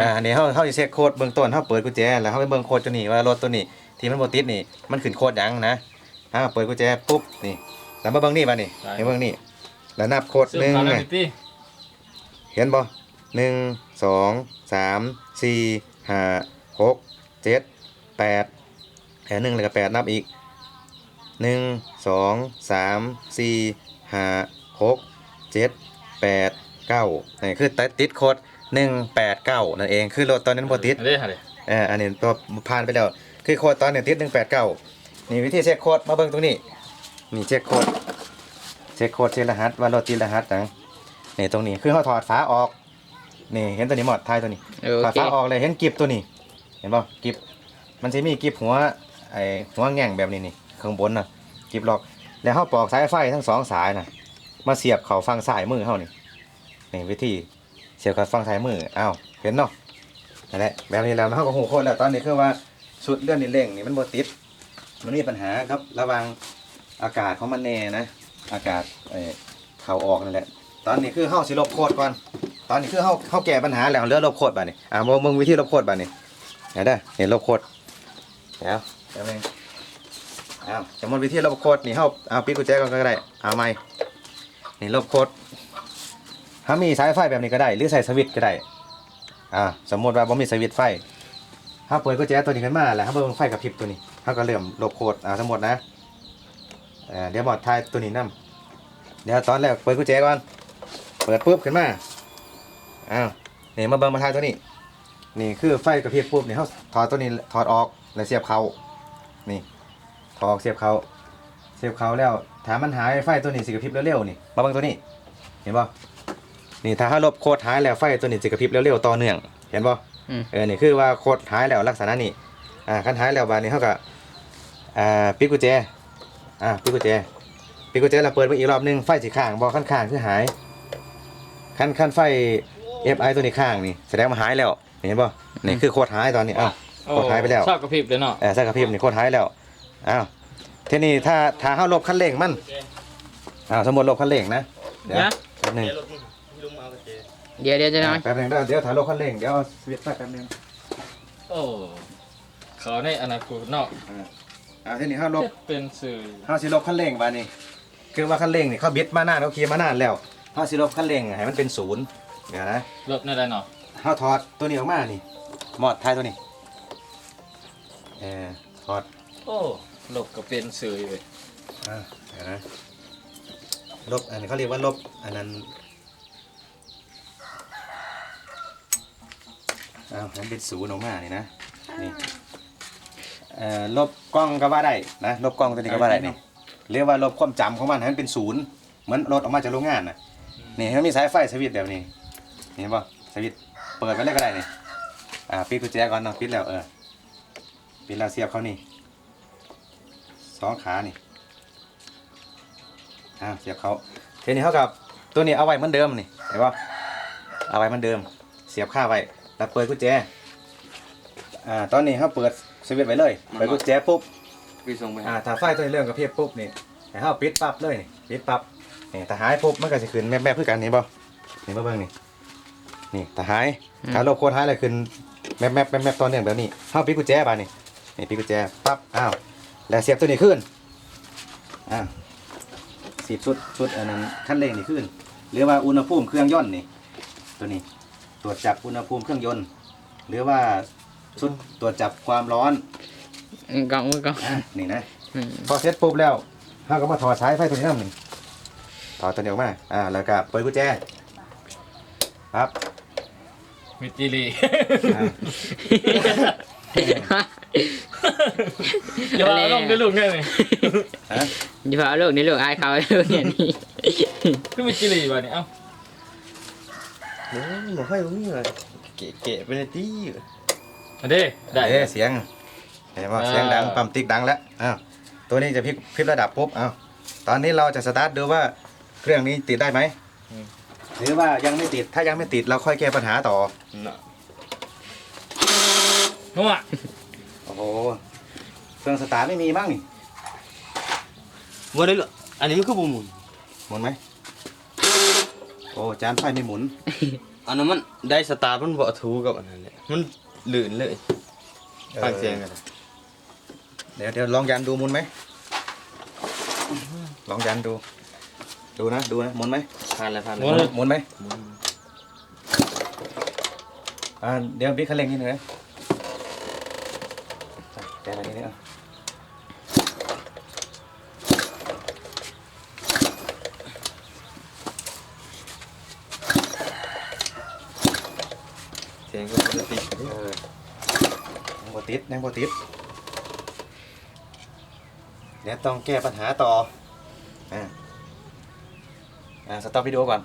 อ่าอันนี้เฮาเฮาสิเช็คโค้ดเบื้องต้นเฮาเปิดกุญแจแล้วเฮาไปเบิ่งโค้ดตัวนี้ว่ารถตัวนี้ที่มันบ่ติดนี่มันขึ้นโค้ดหยังนะเฮาเปิดกุญแจปุ๊บนี่แล้วมาเบิ่งนี่บัดนี่ได้ให้เบิ่งนี่แล้วนับโค้ดซึ่งหนึ่งพาราไงมิตี้เห็นบ่หนึ่งสองสามสี่ห้าหกเจ็ดแปดแค่หนึ่งแล้วก็แปดนับอีกหนึ่งสองสามสี่ห้าหกเจ็ดแปดเก้านี่คือติดโค้ด หนึ่งแปดเก้านั่นเองคือรถตอนนั้นบ่ติดอันนี้อะไรเอออันนี้ตัวผ่านไปแล้ว คือโค้ดตอนเนี่ยติดหนึ่งแปดเก้านี่วิธีเช็คโค้ดมาเบิ่งตรงนี้ นี่เช็คโค้ดเช็คโค้ดเช็ครหัสว่ารถติดรหัสจังนี่ตรงนี้คือเขาถอดฝาออก นี่เห็นตัวนี้หมดท้ายตัวนี้โอถอดเค ฝาออกเลยเห็นกิบตัวนี้ เห็นป่ะกิบมันจะมีกิบหัวไอ้หัวแง่งแบบนี้นี่ข้างบนน่ะกิบล็อก แล้วเขาปอกสายไฟทั้งสองสายน่ะ มาเสียบเข้าฟังซ้ายมือเขานี่นี่วิธี เสียบเข้าฟังซ้ายมืออ้าวเห็นเนาะนั่นแหละแบบนี้แล้วเขาก็หูโคตรแล้วตอนนี้คือว่าชุดเลื่อนนี่เร่งนี่มันบติด มันมีปัญหาครับระวังอากาศของมันแน่นะ อากาศเอ่อเข้าออกนั่นแหละ ตอนนี้คือเฮาสิลบโคตรก่อน ตอนนี้คือเฮาเฮาแก้ปัญหาแล้วเลือลบโคตรบัดนี้อ่ามึงวิธีลบโคตรบัดนี้เดี๋ยวเด้เห็นลบโคตรเดี๋ยวเดี๋ยวเองอ้าวสมมุติวิธีลบโคตรนี่เฮาเอาปิดกุญแจก่อนก็ได้เอาใหม่นี่ลบโคตร ถ้ามีสายไฟแบบนี้ก็ได้ หรือใส่สวิตช์ก็ได้ อ่า สมมติว่าบ่มีสวิตช์ไฟถ้าเปิดกุญแจตัวนี้ขึ้นมาแล้วถ้าเบิ่งไฟกระพริบตัวนี้เขาก็เริ่มลบโคดอ่าสมมตินะเดี๋ยวบอดทายตัวนี้นํเดี๋ยวตอนแรกเปิดกุญแจก่อน เปิดปุ๊บขึ้นมา อ้าวนี่มาเบิ่งมาทายตัวนี้ นี่คือไฟกระพริบปุ๊บนี่เขาถอดตัวนี้ถอดออกแล้วเสียบเขานี่ถอดเสียบเขาเสียบเขาแล้วถามันหายไฟตัวนี้สิกระพริบเร็วๆนี่ มาเบิ่งตัวนี้ เห็นป่ะ นี่ถ้าเขาลบโคดหายแล้วไฟตัวนี้สิกระพริบเร็วๆต่อเนื่อง เห็นป่ะอืม เออนี่คือว่าโคตรหายแล้วลักษณะนี้อ่าคันหายแล้วบานนี้เขาก็อ่าปิดกุญแจอ่าปิดกุญแจปิดกุญแจแล้วเปิดไปอีกรอบหนึงไฟสีข้างบอขั้นข้างคือหายขั้นขั้นไฟ FI ตัวนี้ข้างนี่แสดงว่าหายแล้วเห็นป่ะนี่คือโคตรหายตอนนี้อ้าวโคตรหายไปแล้ว ชอบกระพริบเลยเนาะ เออใส่กระพริบนี่โคตรหายแล้ว อ้าว ทีนี้ถ้าถ้าเขาลบคันเร่งมัน อ้าว สมมติลบคันเร่งนะ เดี๋ยวนะ แป๊บหนึง เดี๋ยวเดี๋ยวจะน้อยแป๊บหนึงเดี๋ยวเดี๋ยวถ่ายลบคันเร่งเดี๋ยวเอาสวิตช์ไฟแป๊บหนึงโอ้เขาในอนาคตเนาะอ่าทีนี้เขาลบเป็นสื่อเฮาสิลบคันเร่งบาดนี้คือว่าคันเร่งนี่เขาบิดมานานเขาขี่มานานแล้วเฮาสิลบคันเร่งให้มันเป็นศูนย์เดี๋ยวนะลบในได้เนาะเฮาถอดตัวนี้ออกมานี่หมอดท้ายตัวนี้เออถอดโอ้ลบก็เป็นสื่อเลยอ่าเดี๋ยวนะลบอันนี้เขาเรียกว่าลบอันนั้น อ้าวให้มันเป็นศูนย์ออกมานี่นะนี่เอ่อลบกล้องก็ว่าได้นะลบกล้องตัวนี้ก็ว่าได้นี่เรียกว่าลบความจำของมันให้มันเป็นศูนย์เหมือนรถออกมาจากโรงงานน่ะนี่มันมีสายไฟสวิตช์แบบนี้เห็นป่ะสวิตช์เปิดไปเลยก็ได้นี่อ่าปิดกุญแจก่อนเนาะปิดแล้วเออปิดแล้วเสียบเข้านี่สองขานี่อ่าเสียบเขาทีนี้เท่ากับตัวนี้เอาไว้เหมือนเดิมนี่เห็นป่ะเอาไว้เหมือนเดิม เสียบข้าไว้ แล้วเปิดกุญแจ อ่า ตอนนี้เขาเปิดสวิตช์ไว้เลย เปิดกุญแจปุ๊บ พี่ส่งไปอ่าถ้าไฟตัวนี้เริ่มกระพริบปุ๊บนี่ให้เขาปิดปั๊บเลยนี่ปิดปั๊บ นี่ถ้าหายปุ๊บมันก็จะขึ้นแม่แม่เพื่อกันนี่บ่นี่มาเบิ่งนี่ นี่ถ้าหายถ้าโลกโคตรหายเลยขึ้นแม่แม่แม่แม่ตอนเนื่องแบบนี้เขาปิดกุญแจบาดนี่ นี่ปิดกุญแจปั๊บ อ้าว แล้วเสียบตัวนี้ขึ้นอ้าวเสียบชุดชุดอันนั้นขั้นเร่งนี่ขึ้น หรือว่าอุณหภูมิเครื่องยนต์นี่ ตัวนี้ ตรวจจับอุณหภูมิเครื่องยนต์ หรือว่าชุดตรวจจับความร้อนอืมกล่องมือกล่องอะนี่นะอืมพอเสร็จปุ๊บแล้วเราก็มาถอดสายไฟตัวนี้น้ำหนึ่งถอดตัวนี้ออกมา อ่า แล้วก็เปิดกุญแจ ครับ มิจิลีอ่าอย่ามาลงด้วยลูกเนี่ยนี่ฮะ อย่าพาลูกนี่ลูกอายเขาลูกเนี่ยนี่คือมิจิลีวะเนี่ยเอ้า โอ้ยหมอให้ตรงนี้เลยเกะๆไปเลยตี้อันเด้ได้เอ๊ะเสียงเห็นว่าอ่าเสียงดังปั๊มติ๊กดังแล้วอ้าวตัวนี้จะพลิกพลิกระดับปุ๊บอ้าวตอนนี้เราจะสตาร์ทดูว่าเครื่องนี้ติดได้ไหมหรือว่ายังไม่ติดถ้ายังไม่ติดเราค่อยแก้ปัญหาต่อน่ะนัวโอ้โหเครื่องสตาร์ทไม่มีมั้งนี่วันนี้เหรออันนี้มันคือบุหมุนหมุนไหมโอ้จานไฟไม่หมุน อันนั้นมันได้สตาร์ทมันบ่ถูกับอันนั้นเลยมันลื่นเลยฟังเสียงกันเดี๋ยวเดี๋ยวลองยันดูหมุนไหม ลองยันดู ดูนะ ดูนะหมุนไหมผ่านแล้วผ่านหแล้มุวนหมุนไหมอ่าเดี๋ยวบิ๊กคันเร่งนิดนึงนะแต่อะไรนี่เนี่ย งก็ปกติดเออยังบ่ติดยังบ่ติดเดี๋ยวต้องแก้ปัญหาต่ออ่าอ่าสต็อปวิดีโอก่อน